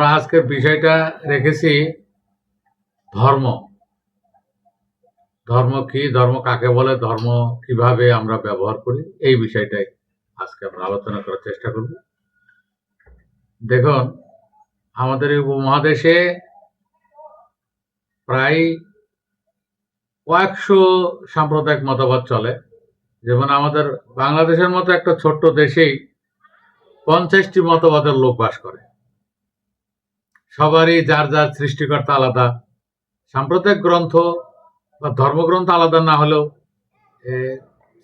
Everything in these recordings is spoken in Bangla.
আমরা আজকের বিষয়টা রেখেছি ধর্ম। ধর্ম কি, ধর্ম কাকে বলে, ধর্ম কীভাবে আমরা ব্যবহার করি, এই বিষয়টাই আজকে আমরা আলোচনা করার চেষ্টা করব। দেখুন, আমাদের এই উপমহাদেশে প্রায় কয়েকশো সাম্প্রদায়িক মতবাদ চলে। যেমন আমাদের বাংলাদেশের মতো একটা ছোট্ট দেশেই পঞ্চাশটি মতবাদের লোক বাস করে। সবারই যার যার সৃষ্টিকর্তা আলাদা। সাম্প্রদায়িক গ্রন্থ বা ধর্মগ্রন্থ আলাদা না হলেও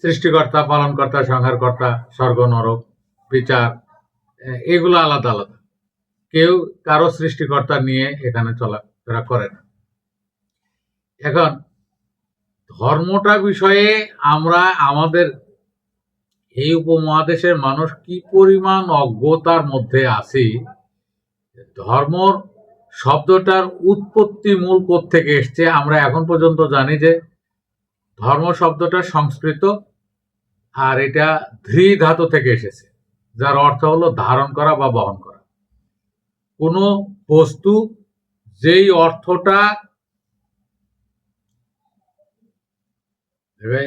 সৃষ্টিকর্তা, পালনকর্তা, সংহারকর্তা, স্বর্গ, নরক, বিচার এগুলো আলাদা আলাদা। কেউ কারও সৃষ্টিকর্তা নিয়ে এখানে চলাফেরা করে না। এখন, ধর্মটা বিষয়ে আমরা, আমাদের এই উপমহাদেশের মানুষ কি পরিমাণ অজ্ঞতার মধ্যে আছি ধর্মর শব্দটার উৎপত্তি মূল থেকে এসছে, আমরা এখন পর্যন্ত জানি যে ধর্ম শব্দটা সংস্কৃত আর এটা ধৃ ধাতু থেকে এসেছে, যার অর্থ হলো ধারণ করা বা বহন করা। কোনো বস্তু যেই অর্থটা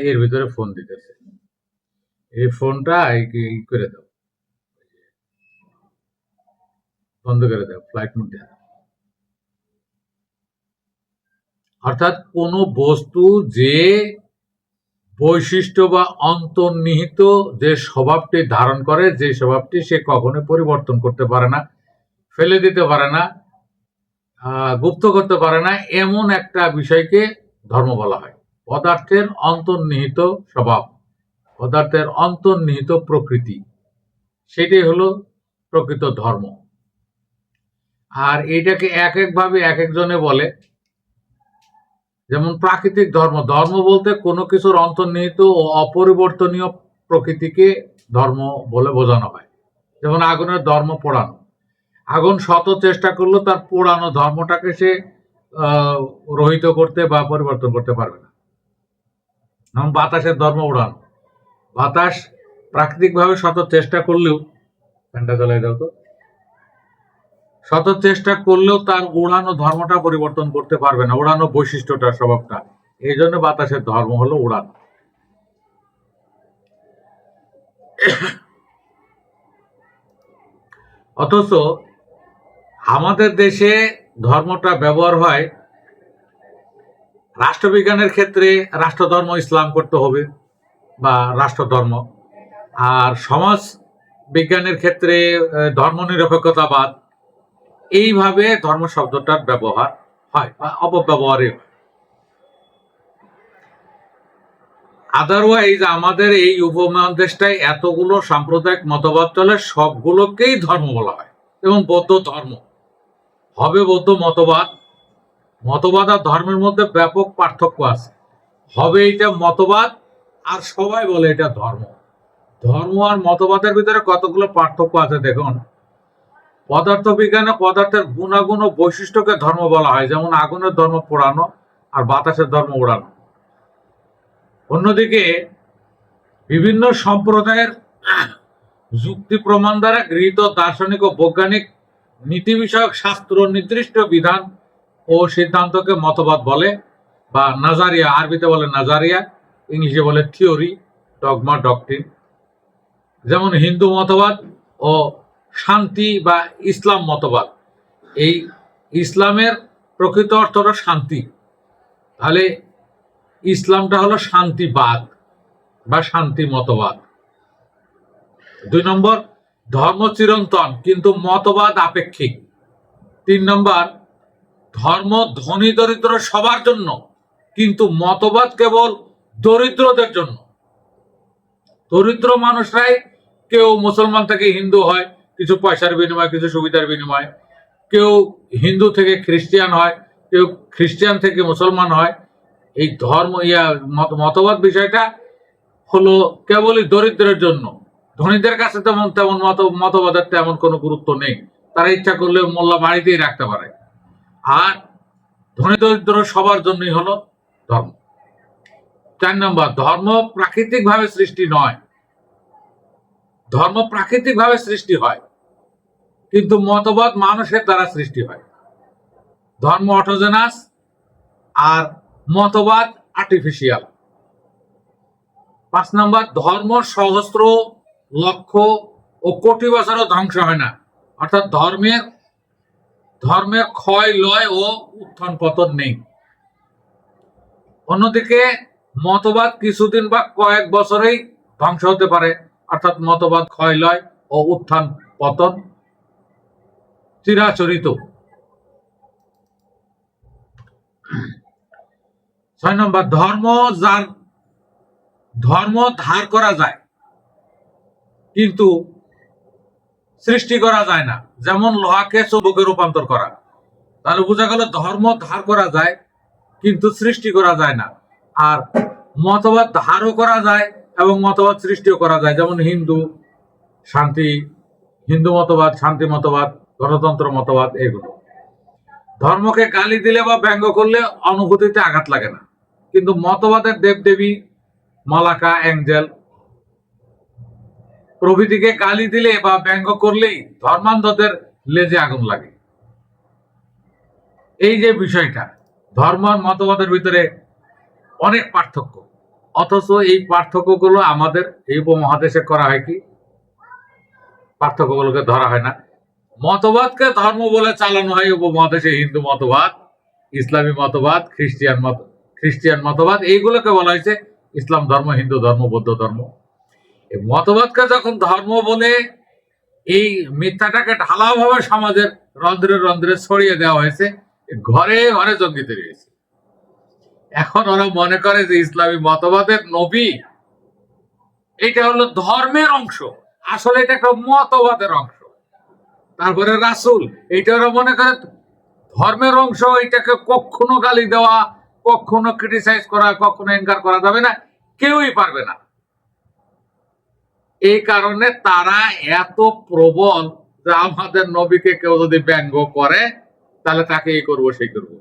এর ভিতরে ফোন দিতেছে। এই ফোনটা করে দাও। বন্ধ করে দাও ফ্লাইট মোড দেওয়া অর্থাৎ কোন বস্তু যে বৈশিষ্ট্য বা অন্তর্নিহিত যে স্বভাবটি ধারণ করে, যে স্বভাবটি সে কখনো পরিবর্তন করতে পারে না, ফেলে দিতে পারে না গুপ্ত করতে পারে না, এমন একটা বিষয়কে ধর্ম বলা হয়। পদার্থের অন্তর্নিহিত স্বভাব, পদার্থের অন্তর্নিহিত প্রকৃতি, সেটাই হলো প্রকৃত ধর্ম। আর এটাকে এক একভাবে এক একজনে বলে। যেমন প্রাকৃতিক ধর্ম ধর্ম বলতে কোনো কিছুর অন্তর্নিহিত ও অপরিবর্তনীয় প্রকৃতিকে ধর্ম বলে বোঝানো হয়। যেমন আগুনের ধর্ম পোড়ানো। আগুন শত চেষ্টা করলেও তার পোড়ানো ধর্মটাকে সে রহিত করতে বা পরিবর্তন করতে পারবে না। যেমন বাতাসের ধর্ম উড়ানো। বাতাস প্রাকৃতিকভাবে শত চেষ্টা করলেও, ফ্যানটা চালাই দাও তো। শত চেষ্টা করলেও তার উড়ানো ধর্মটা পরিবর্তন করতে পারবে না, উড়ানো বৈশিষ্ট্যটা, স্বভাবটা। এই জন্য বাতাসের ধর্ম হলো উড়ানো। অথচ আমাদের দেশে ধর্মটা ব্যবহার হয়, রাষ্ট্রবিজ্ঞানের ক্ষেত্রে রাষ্ট্রধর্ম ইসলাম করতে হবে বা রাষ্ট্রধর্ম। আর সমাজ বিজ্ঞানের ক্ষেত্রে ধর্ম নিরপেক্ষতাবাদ এইভাবে ধর্ম শব্দটার ব্যবহার হয় বা অপব্যবহারই হয়। আদারওয়াইজ আমাদের এই উপমহাদেশটায় এতগুলো সাম্প্রদায়িক মতবাদ চলে, সবগুলোকেই ধর্ম বলা হয়। এবং বৌদ্ধ ধর্ম। হবে বৌদ্ধ মতবাদ। মতবাদ আর ধর্মের মধ্যে ব্যাপক পার্থক্য আছে। হবে এটা মতবাদ, আর সবাই বলে এটা ধর্ম। ধর্ম আর মতবাদের ভিতরে কতগুলো পার্থক্য আছে দেখুন। পদার্থ বিজ্ঞানে পদার্থের গুণাগুণ ও বৈশিষ্ট্যকে ধর্ম বলা হয়, যেমন আগুনের ধর্ম পোড়ানো আর বাতাসের ধর্ম উড়ানো অন্যদিকে বিভিন্ন সম্প্রদায়ের যুক্তি প্রমাণ দ্বারা গৃহীত দার্শনিক ও বৈজ্ঞানিক নীতি বিষয়ক শাস্ত্র নির্দিষ্ট বিধান ও সিদ্ধান্তকে মতবাদ বলে বা নাজারিয়া, আরবিতে বলে নাজারিয়া, ইংলিশে বলে থিওরি, ডগমা, ডকট্রিন। যেমন হিন্দু মতবাদ ও শান্তি বা ইসলাম মতবাদ। এই ইসলামের প্রকৃত অর্থ হলো শান্তি। তাহলে ইসলামটা হলো শান্তিবাদ বা শান্তি মতবাদ। দুই নম্বর, ধর্ম চিরন্তন কিন্তু মতবাদ আপেক্ষিক। তিন নম্বর, ধর্ম ধনী দরিদ্র সবার জন্য কিন্তু মতবাদ কেবল দরিদ্রদের জন্য। দরিদ্র মানুষরাই কেউ মুসলমান থেকে হিন্দু হয় কিছু পয়সার বিনিময়ে, কিছু সুবিধার বিনিময়ে। কেউ হিন্দু থেকে খ্রিস্টিয়ান হয়, কেউ খ্রিস্টান থেকে মুসলমান হয়। এই ধর্ম, ইয়া মতবাদ বিষয়টা হলো কেবলই দরিদ্রের জন্য। ধনীদের কাছে তেমন তেমন মত, মতবাদের তেমন কোনো গুরুত্ব নেই। তারা ইচ্ছা করলে মোল্লা বাড়িতেই রাখতে পারে। আর ধনী দরিদ্র সবার জন্যই হলো ধর্ম। চার নম্বর, ধর্ম প্রাকৃতিকভাবে সৃষ্টি নয়। ধর্ম প্রাকৃতিকভাবে সৃষ্টি হয়। কিন্তু মতবাদ মানুষের দ্বারা সৃষ্টি হয়। ধর্ম অটোজেনাস আর মতবাদ আর্টিফিশিয়াল পাঁচ নম্বর, ধর্ম সহস্র, লক্ষ ও কোটি বছরও ধ্বংস হয় না। অর্থাৎ ধর্মের ধর্মের ক্ষয়, লয় ও উত্থান পতন নেই। অন্যদিকে, মতবাদ কিছুদিন বা কয়েক বছরেই ধ্বংস হতে পারে। অর্থাৎ মতবাদ, ক্ষয়, লয় ও উত্থান পতন চিরাচরিত। ছয় নম্বর, ধর্ম যার ধর্ম ধার করা যায়, কিন্তু সৃষ্টি করা যায় না। যেমন লোহাকে চুম্বকে রূপান্তর করা। তাহলে বোঝা গেল ধর্ম ধার করা যায়, কিন্তু সৃষ্টি করা যায় না। আর মতবাদ ধারও করা যায় এবং মতবাদ সৃষ্টিও করা যায়। যেমন হিন্দু শান্তি, হিন্দু মতবাদ, শান্তি মতবাদ গণতন্ত্র মতবাদ এগুলো। ধর্মকে গালি দিলে বা ব্যঙ্গ করলে অনুভূতিতে আঘাত লাগে না। কিন্তু মতবাদের দেবদেবী, মালাকা, অ্যাঞ্জেল, প্রভৃতিকে গালি দিলে বা ব্যঙ্গ করলেই ধর্মান্ধদের লেজে আগুন লাগে। এই যে বিষয়টা, ধর্ম আর মতবাদের ভিতরে অনেক পার্থক্য। অথচ এই পার্থক্যগুলো আমাদের এই উপমহাদেশে করা হয় কি? পার্থক্যগুলোকে ধরা হয় না। মতবাদকে ধর্ম বলে চালানো হয়, উপমহাদেশে হিন্দু মতবাদ, ইসলামী মতবাদ, খ্রিস্টিয়ান মত, খ্রিস্টিয়ান মতবাদ, এইগুলোকে বলা হয়েছে ইসলাম ধর্ম, হিন্দু ধর্ম, বৌদ্ধ ধর্ম। এই মতবাদকে যখন ধর্ম বলে এই মিথ্যাটাকে ঢালাওভাবে সমাজের রন্ধ্রে রন্ধ্রে ছড়িয়ে দেওয়া হয়েছে ঘরে ঘরে জঙ্গি তৈরি হয়েছে এখন ওরা মনে করে যে ইসলামী মতবাদের নবী এটা হলো ধর্মের অংশ, আসলে এটা একটা মতবাদের অংশ। তারপরে রাসুল এটা ওরা মনে করে ধর্মের অংশ এটাকে কখনো গালি দেওয়া, কখনো ক্রিটিসাইজ করা, কখনো এনকার করা যাবে না, কেউই পারবে না। এই কারণে তারা এত প্রবল যে আমাদের নবীকে কেউ যদি ব্যঙ্গ করে, তাহলে তাকে এই করব, সেই করব।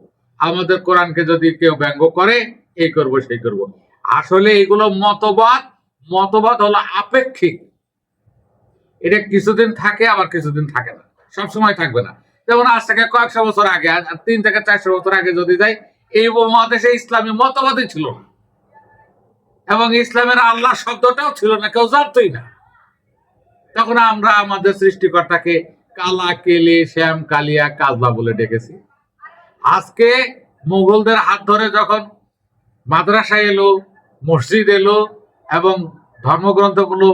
আমাদের কোরআনকে যদি কেউ ব্যঙ্গ করে, এই করব, সেই করব। আসলে এগুলো মতবাদ মতবাদ হলো আপেক্ষিক। এটা কিছুদিন থাকে, আবার কিছুদিন থাকে না। সব সময় থাকবে না। যেমন আজ থেকে কয়েকশো বছর আগে তিন থেকে চারশো বছর আগে যদি যাই, এই উপমহাদেশে ইসলামী মতবাদই ছিল না। এবং ইসলামের আল্লাহ শব্দটাও ছিল না, কেউ জানতই না। তখন আমরা আমাদের সৃষ্টিকর্তাকে কালা, কেলে, শ্যাম, কালিয়া, কাজলা বলে ডেকেছি। আজকে মুঘলদের হাত ধরে যখন মাদ্রাসা এলো, মসজিদ এলো, এবং ধর্মগ্রন্থগুলো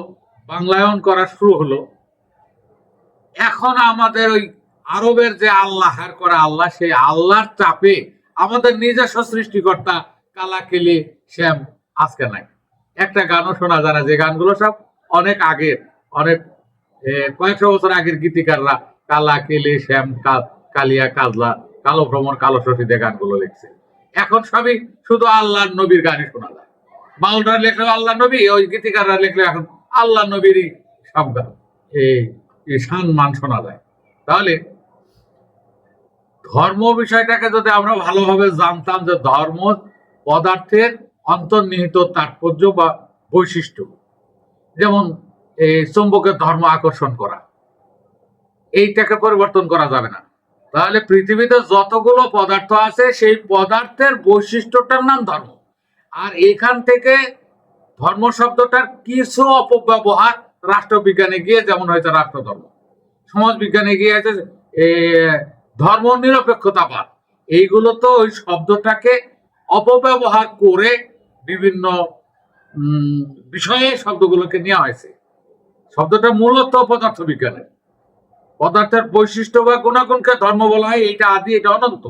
বাংলায়ন করা শুরু হলো এখন আমাদের ওই আরবের যে আল্লাহর করা আল্লাহ, সেই আল্লাহর চাপে আমাদের নিজস্ব সৃষ্টিকর্তা কালা কেলে, শ্যাম, আজকে নাই। একটা গানও শোনা যায় না, যে গানগুলো সব অনেক আগের, অনেক কয়েকশো বছর আগের গীতিকাররা কালা কেলে, শ্যাম কালিয়া, কাজলা, কালো ভ্রমণ, কালো শশীতে গানগুলো লিখছে। এখন সবই শুধু আল্লাহর নবীর গানই শোনা যায়। বাউলরা লেখলো আল্লাহ নবী, ওই গীতিকাররা লিখলো এখন আল্লাহ নবীরই সব গান। এই এই সম্মান শোনা যায়। তাহলে ধর্ম বিষয়টাকে যদি আমরা ভালোভাবে জানতাম যে ধর্ম পদার্থের অন্তর্নিহিত তাৎপর্য বা বৈশিষ্ট্য, যেমন এই চুম্বকের ধর্ম আকর্ষণ করা, এইটাকে পরিবর্তন করা যাবে না। তাহলে পৃথিবীতে যতগুলো পদার্থ আছে, সেই পদার্থের বৈশিষ্ট্যটার নাম ধর্ম। আর এখান থেকে ধর্ম শব্দটার কিছু অপব্যবহার রাষ্ট্রবিজ্ঞানে গিয়ে যেমন হয়েছে রাষ্ট্রধর্ম সমাজ বিজ্ঞানে গিয়ে আছে ধর্ম নিরপেক্ষতাবাদ এইগুলো তো ওই শব্দটাকে অপব্যবহার করে বিভিন্ন বিষয়ে শব্দগুলোকে নেওয়া হয়েছে। শব্দটা মূলত পদার্থ বিজ্ঞানের পদার্থের বৈশিষ্ট্য বা গুণাগুণকে ধর্ম বলা হয়, এইটা আদি, এটা অনন্ত।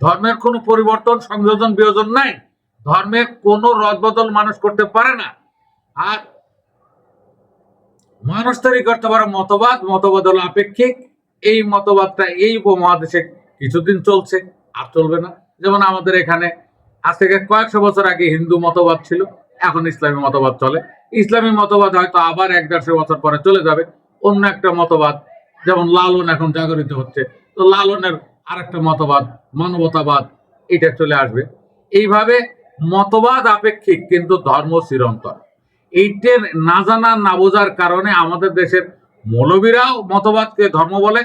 ধর্মের কোনো পরিবর্তন, সংযোজন, বিয়োজন নাই। ধর্মের কোনো রদবদল মানুষ করতে পারে না। আর মানুষ তৈরি করতে পারে মতবাদ মতবাদ হলো আপেক্ষিক। এই মতবাদটা এই উপমহাদেশে কিছুদিন চলছে, আর চলবে না। যেমন আমাদের এখানে আজ থেকে কয়েকশো বছর আগে হিন্দু মতবাদ ছিল, এখন ইসলামী মতবাদ চলে। ইসলামী মতবাদ হয়তো আবার এক দেড়শো বছর পরে চলে যাবে। অন্য একটা মতবাদ, যেমন লালন এখন জাগরিত হচ্ছে। তো লালনের আরেকটা মতবাদ, মানবতাবাদ, এটা চলে আসবে। এইভাবে মতবাদ আপেক্ষিক, কিন্তু ধর্ম চিরন্তন। এইটের না জানা, না বোঝার কারণে আমাদের দেশের মৌলবীরাও মতবাদকে ধর্ম বলে।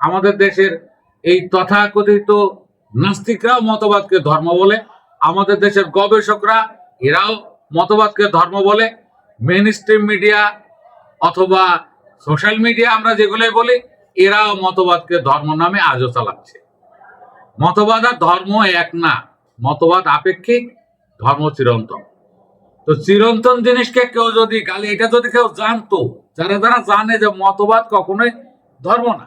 আমাদের দেশের এই তথাকথিত নাস্তিকরাও মতবাদকে ধর্ম বলে। আমাদের দেশের গবেষকরা এরাও মতবাদকে ধর্ম বলে। মেন স্ট্রিম মিডিয়া অথবা সোশ্যাল মিডিয়া আমরা যেগুলোই বলি, এরাও মতবাদকে ধর্ম নামে আজও চালাচ্ছে। মতবাদ আর ধর্ম এক না। মতবাদ আপেক্ষিক, ধর্ম চিরন্তন। তো চিরন্তন জিনিসকে কেউ যদি গালি এটা যদি কেউ জানতো, যারা যারা জানে যে মতবাদ কখনোই ধর্ম না।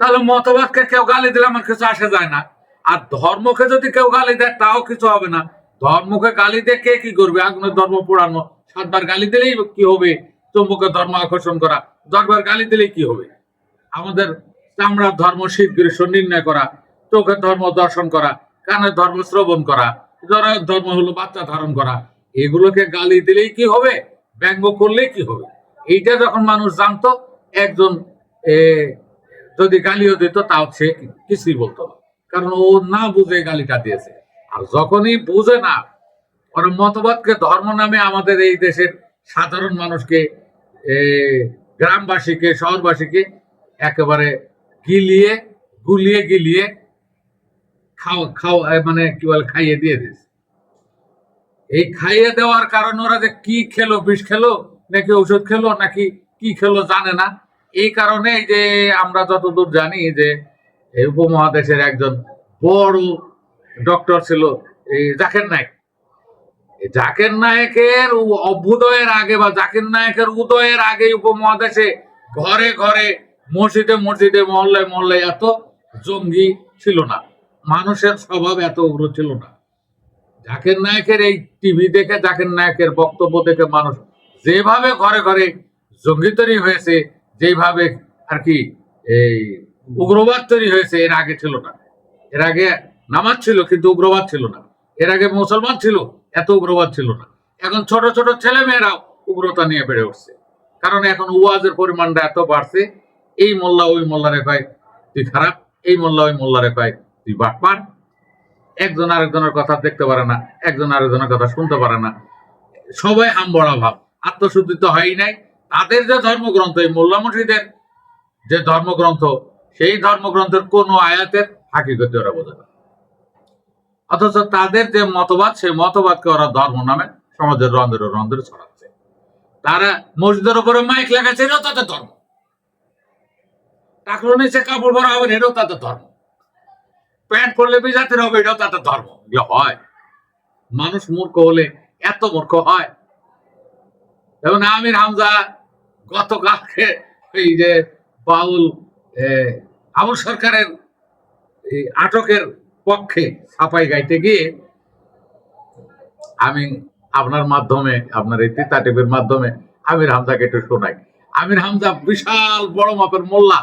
তাহলে মতবাদকে কেউ গালি দিলে আমার কিছু আসে যায় না। আর ধর্মকে যদি কেউ গালি দেয়, তাও কিছু হবে না। ধর্মকে গালি দিয়ে কে কি করবে? আগুনের ধর্ম পোড়ানো। সাতবার গালি দিলেই কি হবে? চুম্বকের ধর্ম আকর্ষণ করা। দশবার গালি দিলেই কি হবে? আমাদের চামড়ার ধর্ম শীতগ্রীষ্ম নির্ণয় করা। চোখের ধর্ম দর্শন করা। কানের ধর্ম শ্রবণ করা। জরায়ুর ধর্ম হলো বাচ্চা ধারণ করা। এগুলোকে গালি দিলেই কি হবে? ব্যঙ্গ করলেই কি হবে? এইটা যখন মানুষ জানতো, একজন যদি গালিও দিত, তাও সে কিছুই বলতো না। কারণ ও না বুঝে গালিটা দিয়েছে। আর যখনই বুঝে না, ওরা মতবাদকে ধর্ম নামে আমাদের এই দেশের সাধারণ মানুষকে গ্রামবাসীকে, শহরবাসীকে একেবারে গিলিয়ে, গুলিয়ে গিলিয়ে খাওয়া খাওয়া মানে কি বলে, খাইয়ে দিয়ে দিস এই খাইয়ে দেওয়ার কারণে ওরা যে কি খেলো, বিষ খেলো, নাকি ওষুধ খেলো, নাকি কি খেলো জানে না। এই কারণে যে আমরা যতদূর জানি যে এই উপমহাদেশের একজন বড় ডক্টর ছিল, এই জাকের নায়ক। জাকের নায়কের অভ্যুদয়ের আগে বা জাকির নায়কের উদয়ের আগে উপমহাদেশে ঘরে ঘরে মসজিদে মসজিদে, মহল্লায় মহল্লায় এত জঙ্গি ছিল না। মানুষের স্বভাব এত উগ্র ছিল না। জাকির নায়কের এই টিভি দেখে, জাকির নায়কের বক্তব্য দেখে মানুষ যেভাবে ঘরে ঘরে জঙ্গি তৈরি হয়েছে, যেভাবে আর কি এই উগ্রবাদ তৈরি হয়েছে, এর আগে ছিল না। এর আগে নামাজ ছিল কিন্তু উগ্রবাদ ছিল না। এর আগে মুসলমান ছিল, এত উগ্রবাদ ছিল না। এখন ছোট ছোট ছেলে মেয়েরাও উগ্রতা নিয়ে বেড়ে উঠছে। কারণ এখন ওয়াজের পরিমাণটা এত বাড়ছে, এই মোল্লা ওই মোল্লারে কয়, তুই খারাপ, এই মোল্লা ওই মোল্লারে কয়, তুই বাটপার। একজন আরেকজনের কথা দেখতে পারে না, একজন আরেকজনের কথা শুনতে পারে না। সবাই হামবড়া ভাব। আত্মশুদ্ধি তো হয়ই নাই। তাদের যে ধর্মগ্রন্থ, এই মোল্লা মুর্শিদের যে ধর্মগ্রন্থ, সেই ধর্মগ্রন্থের কোন আয়াতের হাকিগতি ওরা বোঝে না। অথচ তাদের যে মতবাদ, সেই মতবাদকে ওরা ধর্ম নামে সমাজের রন্ধ্রে রন্ধ্রে ছড়াচ্ছে। তারা মসজিদের উপরে মাইক লাগাচ্ছে, এটাও তাদের ধর্ম। টাকলো নিচে কাপড় ভরা হবে এটাও তাদের ধর্ম। প্যান্ট পরলে বিজাতির হবে এটাও তাদের ধর্ম। এগুলো হয়। মানুষ মূর্খ হলে এত মূর্খ হয়। এবং আমির হামজা গতকালকে এই যে বাউল এ, আবুল সরকারের আটকের পক্ষে সাপাই গাইতে গিয়ে আমি আপনার মাধ্যমে আপনার এই তিতা টিভির মাধ্যমে আমির হামজাকে একটু শোনাই। আমির হামজা বিশাল বড় মাপের মোল্লা।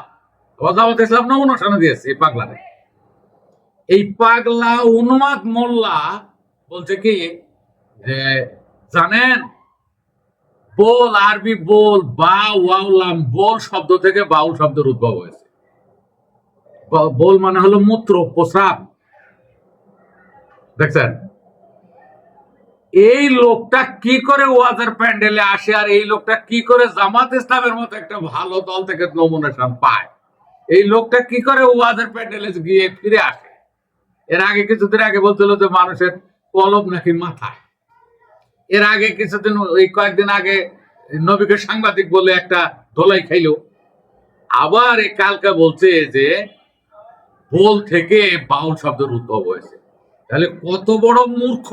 জামাত ইসলাম না অনুষ্ঠানে দিয়েছে এই পাগলারে। এই পাগলা উন্মাদ মোল্লা বলছে কি যে, জানেন? বোল আরবি বোল, বা ওয়াউলাম বোল শব্দ থেকে বাউল শব্দের উদ্ভব হয়েছে। বোল মানে হলো মূত্র, প্রস্রাব। দেখছেন? এই লোকটা কি করে ওয়াজের প্যান্ডেলে আসে আর এই লোকটা কি করে জামাত ইসলামের মতো একটা ভালো দল থেকে নমিনেশন পায়? এই লোকটা কি করে ওয়াজের প্যান্ডেলে গিয়ে ফিরে আসে? এর আগে কিছুদিন আগে বলছিল যে মানুষের কলম নাকি মাথায়। এর আগে কিছুদিন, ওই কয়েকদিন আগে নবীকে সাংবাদিক বলে একটা ধোলাই খাইলো। আবার এই কালকে বলছে যে বোল থেকে বাউল শব্দের উদ্ভব হয়েছে। তাহলে কত বড় মূর্খ,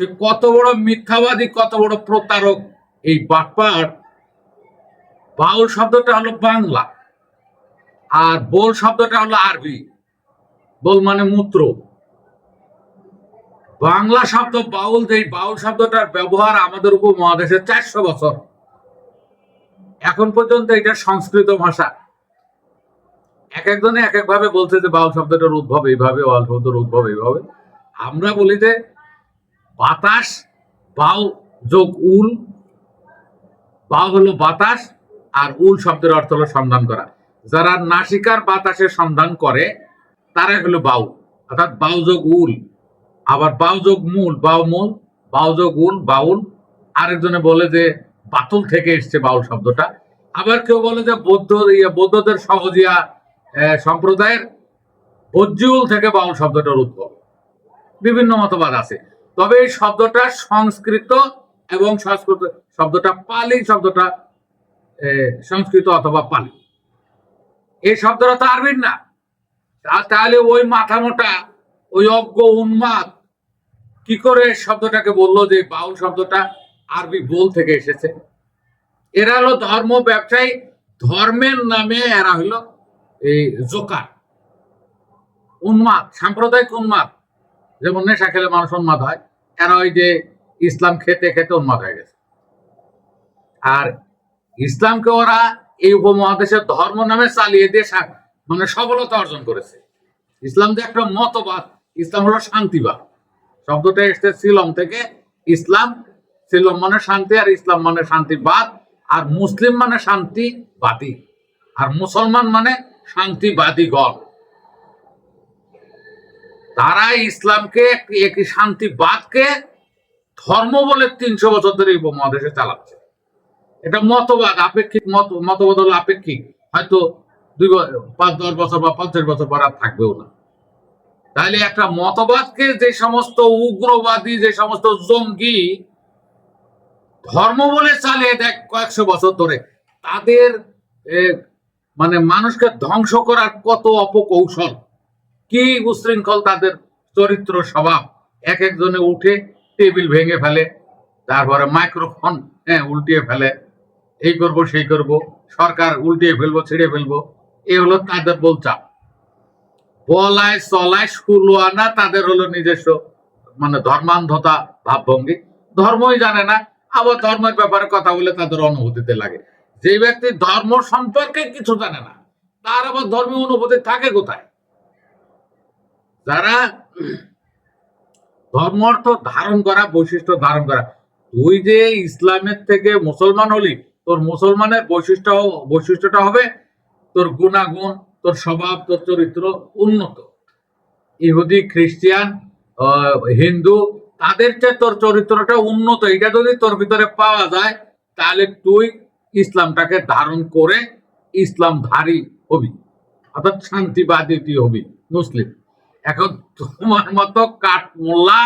সে কত বড় মিথ্যাবাদী, কত বড় প্রতারক এই বাটপার। বাউল শব্দটা হলো বাংলা, আর বোল শব্দটা হলো আরবি। বোল মানে মূত্র। বাংলা শব্দ বাউল যে বাউল শব্দটার ব্যবহার আমাদের উপমহাদেশে চারশো বছর। এখন পর্যন্ত এটা সংস্কৃত ভাষা। এক একজনে এক এক ভাবে বলছে যে বাউল শব্দটার উদ্ভব এইভাবে, বাউল শব্দের উদ্ভব এইভাবে। আমরা বলি যে বাতাস বাউ যোগ উল। বাউ হলো বাতাস আর উল শব্দের অর্থ হলো সন্ধান করা। যারা নাসিকার বাতাসের সন্ধান করে তারাই হলো বাউ। অর্থাৎ বাউযোগ উল। আবার বাউযোগ মূল বাউ মূল বাউ উল বাউল। আরেকজনে বলে যে বাতুল থেকে এসছে বাউল শব্দটা। আবার কেউ বলে যে বৌদ্ধ ইয়ে, বৌদ্ধদের সহজিয়া সম্প্রদায়ের বজ্জুল থেকে বাউল শব্দটার উদ্ভব বিভিন্ন মতবাদ আছে। তবে এই শব্দটা সংস্কৃত এবং সংস্কৃত শব্দটা পালি শব্দটা সংস্কৃত অথবা পালি। এই শব্দটা তো আরবির না। তাহলে ওই মাথা মোটা ওই অজ্ঞ উন্মাদ কি করে শব্দটাকে বলল যে বাউল শব্দটা আরবি বোল থেকে এসেছে? এরা হলো ধর্ম ব্যবসায়ী, ধর্মের নামে এরা হলো এই জোকার, উন্মাদ, সাম্প্রদায়িক উন্মাদ। যেমন নেশা খেলে মানুষ উন্মাদ হয়, এরা ওই যে ইসলাম খেতে খেতে উন্মাদ হয়ে গেছে। আর ইসলামকে ওরা এই উপমহাদেশের ধর্ম নামে চালিয়ে দিয়ে মানে সফলতা অর্জন করেছে। ইসলাম যে একটা মতবাদ, ইসলাম হলো শান্তিবাদ। শব্দটা এসছে সিলম থেকে, ইসলাম সিলম মানে শান্তি আর ইসলাম মানে শান্তিবাদ, আর মুসলিম মানে শান্তিবাদী, আর মুসলমান মানে শান্তিবাদী গণ তারা ইসলামকে একটি শান্তিবাদকে ধর্ম বলে তিনশো বছর ধরে উপমহাদেশে চালাচ্ছে। এটা মতবাদ, আপেক্ষিক মত, মতবাদ হলো আপেক্ষিক। হয়তো দুই পাঁচ, দশ বছর বা পঞ্চাশ বছর পর আর থাকবেও না। তাহলে একটা মতবাদকে যে সমস্ত উগ্রবাদী, যে সমস্ত জঙ্গি ধর্ম বলে চালিয়ে দেখ কয়েকশো বছর ধরে, তাদের মানে মানুষকে ধ্বংস করার কত অপকৌশল? কি উশৃঙ্খল তাদের চরিত্র স্বভাব? এক একজনে উঠে টেবিল ভেঙে ফেলে, তারপরে মাইক্রোফোন হ্যাঁ উল্টিয়ে ফেলে, এই করব, সেই করব, সরকার উল্টিয়ে ফেলব, ছিঁড়ে ফেলব এই হলো তাদের বলচাপ বলায়, চলায় সুলোয়ানা তাদের হলো নিজস্ব মানে ধর্মান্ধতা, ভাবভঙ্গি। ধর্মই জানে না, আবার ধর্মের ব্যাপারে কথা বলে তাদের অনুভূতিতে লাগে। যে ব্যক্তি ধর্ম সম্পর্কে কিছু জানে না, তার আবার ধর্মীয় অনুভূতি থাকে কোথায়? যারা ধর্ম অর্থ ধারণ করা, বৈশিষ্ট্য ধারণ করা, তুই যে ইসলামের থেকে মুসলমান হলি, তোর মুসলমানের বৈশিষ্ট্য, বৈশিষ্ট্যটা হবে তোর গুণাগুণ, তোর স্বভাব, তোর চরিত্র উন্নত। ইহুদি, খ্রিস্টিয়ান হিন্দু তাদের চেয়ে তোর চরিত্রটা উন্নত। এটা যদি তোর ভিতরে পাওয়া যায়, তাহলে তুই ইসলামটাকে ধারণ করে ইসলামধারী হবি। অর্থাৎ শান্তিবাদী তুই হবি, মুসলিম। এখন তোমার মতো কাঠ মোল্লা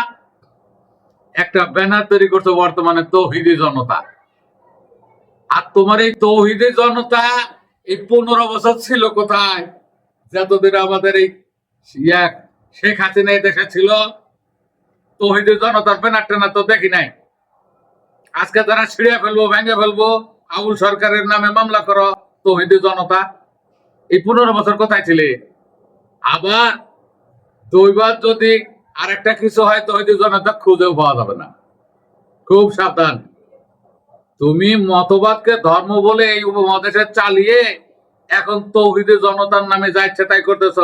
একটা ব্যানার তৈরি করছে বর্তমানে তৌহিদি জনতা। আর তোমার এই তৌহিদি জনতা এই পনেরো বছর ছিল কোথায়? যতদিন আমাদের এই শেখ হাসিনা দেশে ছিল তৌহিদি জনতার ব্যানার টেনার তো দেখি নাই। আজকে তারা ছিঁড়ে ফেলব, ভেঙে ফেলব, আবুল সরকারের নামে মামলা করো তৌহিদি জনতা, এই পনেরো বছর কোথায় ছিলে? আবার দুইবার যদি আরেকটা কিছু হয় তো হয়তো জনতা খুঁজেও পাওয়া যাবে না। খুব সাবধান। তুমি মতবাদকে ধর্ম বলে এই উপমহাদেশে চালিয়ে এখন তৌহিদে জনতার নামে যা ইচ্ছে তাই করতেছ।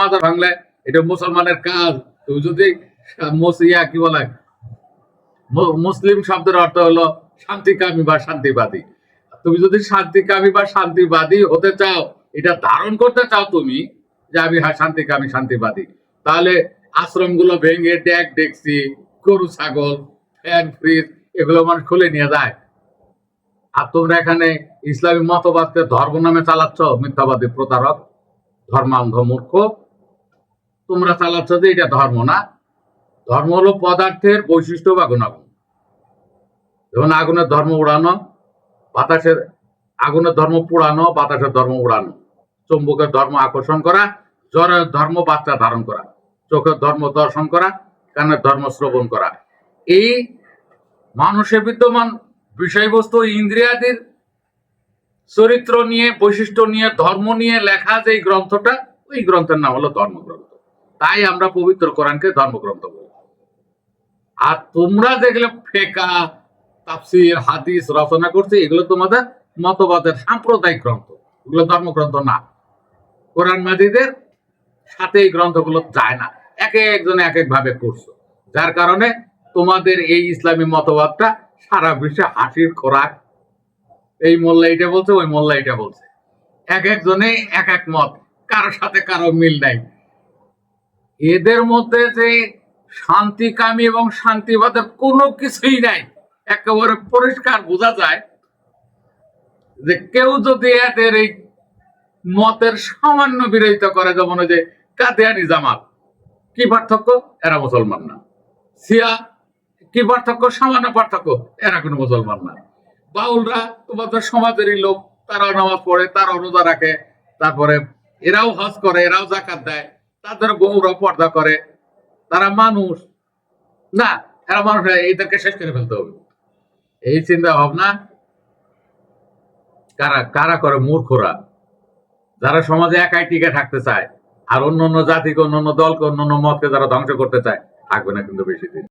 মাথা ভাঙলে এটা মুসলমানের কাজ। তুমি যদি মসিয়া কি বলে? মুসলিম শব্দের অর্থ হলো শান্তিকামী বা শান্তিবাদী। তুমি যদি শান্তিকামী বা শান্তিবাদী হতে চাও, এটা ধারণ করতে চাও তুমি যে আমি হ্যাঁ শান্তিকামী, শান্তিবাদী। তাহলে আশ্রমগুলো ভেঙে ডেক ডেকছি গরু, ছাগল, ফ্যান, ফ্রিজ এগুলো মানুষ খুলে নিয়ে যায়। আর তোমরা এখানে ইসলামী মতবাদকে ধর্ম নামে চালাচ্ছ, মিথ্যাবাদী প্রতারক, ধর্মান্ধ মূর্খ। তোমরা চালাচ্ছ যে এটা ধর্ম না। ধর্ম হলো পদার্থের বৈশিষ্ট্য বা গুণাগুণ। যেমন আগুনের ধর্ম উড়ানো, বাতাসের, আগুনের ধর্ম পুড়ানো, বাতাসের ধর্ম উড়ানো। চুম্বকের ধর্ম আকর্ষণ করা, জ্বরের ধর্ম বাচ্চা ধারণ করা। চোখের ধর্ম দর্শন করা, কানের ধর্ম শ্রবণ করা। এই মানুষের বিদ্যমান বিষয়বস্তু ইন্দ্রিয়াদির চরিত্র নিয়ে, বৈশিষ্ট্য নিয়ে, ধর্ম নিয়ে লেখা যে গ্রন্থটা, ওই গ্রন্থের নাম হলো ধর্মগ্রন্থ। তাই আমরা পবিত্র কোরআনকে ধর্মগ্রন্থ বলি। আর তোমরা যেগুলো ফেকা, তাফসির, হাদিস, রচনা করছে, এগুলো তোমাদের মতবাদের সাম্প্রদায়িক গ্রন্থ। এগুলো ধর্মগ্রন্থ না। কোরআন মাজিদের সাথে এই গ্রন্থগুলো যায় না। এক একজনে এক এক ভাবে করছ যার কারণে তোমাদের এই ইসলামী মতবাদটা সারা বিশ্বে হাসির খোরাক। এই মোল্লা এটা বলছে, ওই মোল্লা এটা বলছে। এক একজনে এক এক মত কারোর সাথে কারও মিল নাই। এদের মধ্যে যে শান্তিকামী এবং শান্তিবাদের কোনো কিছুই নাই, একেবারে পরিষ্কার বোঝা যায় যে কেউ যদি এদের এই মতের সামান্য বিরোধিতা করে, যেমন যে কাদিয়ানি জামাত, কি পার্থক্য? এরা মুসলমান না। সিয়া কি পার্থক্য? সামান্য পার্থক্য। এরা কোনো মুসলমান না। বাউলরা তোমাদের সমাজেরই লোক তারাও নামাজ পড়ে তারাও রোজা রাখে, তারপরে এরাও হজ করে, এরাও জাকাত দেয়, তাদের বউরাও পর্দা করে, তারা মানুষ। না, এরা মানুষ এদেরকে শেষ করে ফেলতে হবে। এই চিন্তা ভাবনা কারা কারা করে মূর্খরা? যারা সমাজে একাই টিকে থাকতে চায়, আর অন্য অন্য জাতিকে অন্য অন্য দলকে অন্য অন্য মতকে যারা ধ্বংস করতে চায়, থাকবে না কিন্তু বেশি দিন।